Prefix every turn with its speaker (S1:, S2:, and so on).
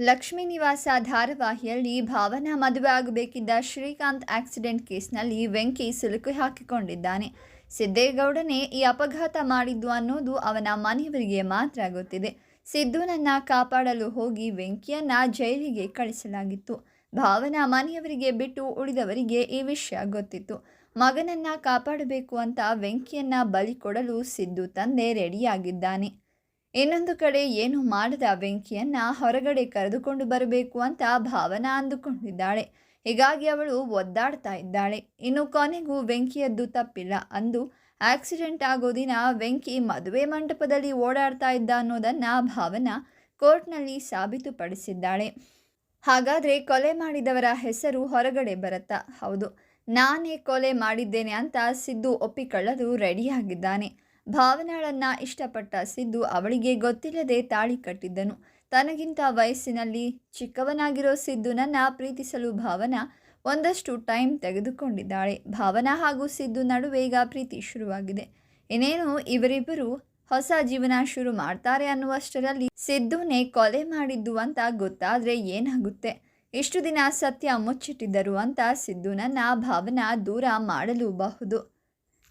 S1: ಲಕ್ಷ್ಮೀ ನಿವಾಸ ಧಾರಾವಾಹಿಯಲ್ಲಿ ಭಾವನಾ ಮದುವೆ ಆಗಬೇಕಿದ್ದ ಶ್ರೀಕಾಂತ್ ಆಕ್ಸಿಡೆಂಟ್ ಕೇಸ್ನಲ್ಲಿ ವೆಂಕಿ ಸಿಲುಕು ಹಾಕಿಕೊಂಡಿದ್ದಾನೆ. ಸಿದ್ದೇಗೌಡನೇ ಈ ಅಪಘಾತ ಮಾಡಿದ್ದು ಅನ್ನೋದು ಅವನ ಮನೆಯವರಿಗೆ ಮಾತ್ರ ಗೊತ್ತಿದೆ. ಸಿದ್ದುನನ್ನ ಕಾಪಾಡಲು ಹೋಗಿ ವೆಂಕಿಯನ್ನ ಜೈಲಿಗೆ ಕಳಿಸಲಾಗಿತ್ತು. ಭಾವನಾ ಮನೆಯವರಿಗೆ ಬಿಟ್ಟು ಉಳಿದವರಿಗೆ ಈ ವಿಷಯ ಗೊತ್ತಿತ್ತು. ಮಗನನ್ನ ಕಾಪಾಡಬೇಕು ಅಂತ ವೆಂಕಿಯನ್ನ ಬಲಿ ಕೊಡಲು ಸಿದ್ದು ತಂದೆ ರೆಡಿಯಾಗಿದ್ದಾನೆ. ಇನ್ನೊಂದು ಕಡೆ ಏನು ಮಾಡದ ಬೆಂಕಿಯನ್ನ ಹೊರಗಡೆ ಕರೆದುಕೊಂಡು ಬರಬೇಕು ಅಂತ ಭಾವನಾ ಅಂದುಕೊಂಡಿದ್ದಾಳೆ. ಹೀಗಾಗಿ ಅವಳು ಒದ್ದಾಡ್ತಾ ಇದ್ದಾಳೆ. ಇನ್ನು ಕೊನೆಗೂ ಬೆಂಕಿಯದ್ದು ತಪ್ಪಿಲ್ಲ ಅಂದು ಆಕ್ಸಿಡೆಂಟ್ ಆಗೋ ದಿನ ವೆಂಕಿ ಮದುವೆ ಮಂಟಪದಲ್ಲಿ ಓಡಾಡ್ತಾ ಇದ್ದ ಅನ್ನೋದನ್ನು ಭಾವನಾ ಕೋರ್ಟ್ನಲ್ಲಿ ಸಾಬೀತುಪಡಿಸಿದ್ದಾಳೆ. ಹಾಗಾದರೆ ಕೊಲೆ ಮಾಡಿದವರ ಹೆಸರು ಹೊರಗಡೆ ಬರುತ್ತಾ? ಹೌದು, ನಾನೇ ಕೊಲೆ ಮಾಡಿದ್ದೇನೆ ಅಂತ ಸಿದ್ದು ಒಪ್ಪಿಕೊಳ್ಳಲು ರೆಡಿಯಾಗಿದ್ದಾನೆ. ಭಾವನಾಳನ್ನ ಇಷ್ಟಪಟ್ಟ ಸಿದ್ದು ಅವಳಿಗೆ ಗೊತ್ತಿಲ್ಲದೆ ತಾಳಿ ಕಟ್ಟಿದ್ದನು. ತನಗಿಂತ ವಯಸ್ಸಿನಲ್ಲಿ ಚಿಕ್ಕವನಾಗಿರೋ ಸಿದ್ದುನನ್ನ ಪ್ರೀತಿಸಲು ಭಾವನಾ ಒಂದಷ್ಟು ಟೈಮ್ ತೆಗೆದುಕೊಂಡಿದ್ದಾಳೆ. ಭಾವನಾ ಹಾಗೂ ಸಿದ್ದು ನಡುವೆ ಈಗ ಪ್ರೀತಿ ಶುರುವಾಗಿದೆ. ಇನ್ನೇನು, ಇವರಿಬ್ಬರು ಹೊಸ ಜೀವನ ಶುರು ಮಾಡ್ತಾರೆ ಅನ್ನುವಷ್ಟರಲ್ಲಿ ಸಿದ್ದುನೇ ಕೊಲೆ ಮಾಡಿದ್ದು ಅಂತ ಗೊತ್ತಾದರೆ ಏನಾಗುತ್ತೆ? ಇಷ್ಟು ದಿನ ಸತ್ಯ ಮುಚ್ಚಿಟ್ಟಿದ್ದರು ಅಂತ ಸಿದ್ದುನನ್ನ ಭಾವನಾ ದೂರ ಮಾಡಲೂಬಹುದು.